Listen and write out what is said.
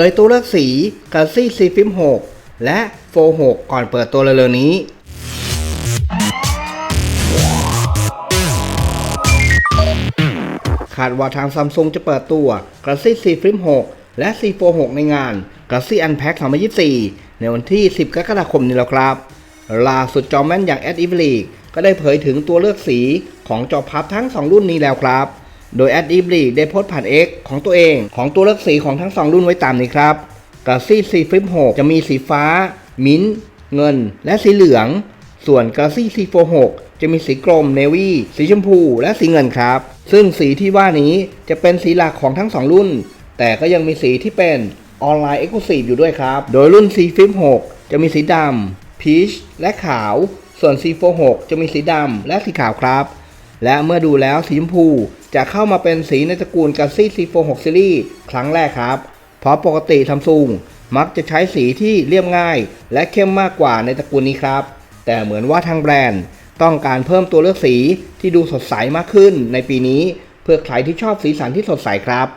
ผยตัวเลือกสี Galaxy Z Flip 6และ Fold 6ก่อนเปิดตัวเร็วๆนี้ คาดว่าทางซัมซุงจะเปิดตัว Galaxy Z Flip 6และ Z Fold 6ในงาน Galaxy Unpack 2024 ในวันที่ 10 กรกฎาคมนี้แล้วครับ ล่าสุดจอแม่นอย่าง a d i v l e ก็ได้เผยถึงตัวเลือกสีของจอพับทั้ง 2 รุ่นนี้แล้วครับ โดย a d i v l e ได้โพสต์ผ่าน X ของตัวเองของตัวเลือกสีของทั้ง 2 รุ่นไว้ตามนี้ครับ Galaxy Z Flip 6จะมีสีฟ้า มิ้นท์เงิน และสีเหลือง ส่วน Galaxy Z Fold 6จะมีสีกรมเนวี่สีชมพู และสีเงินครับ ซึ่งสีที่ว่านี้จะเป็นสีหลักของทั้ง 2 รุ่น แต่ก็ยังมีสีที่เป็นออนไลน์ Exclusive อยู่ด้วยครับ โดยรุ่น Z Flip 6จะมีสีดำพีชและขาว ส่วน Z Fold 6จะมีสีดำและสีขาวครับ และเมื่อดูแล้วสีชมพู จะเข้ามาเป็นสีในตระกูล Galaxy Z Fold 6 Series ครั้งแรกครับ เพราะปกติซัมซุงมักจะใช้สีที่เรียบง่าย และเข้มมากกว่าในตระกูลนี้ครับ แต่เหมือนว่าทางแบรนด์ ต้องการเพิ่มตัวเลือกสีที่ดูสดใสมากขึ้นในปีนี้ เพื่อใครที่ชอบสีสันที่สดใสครับ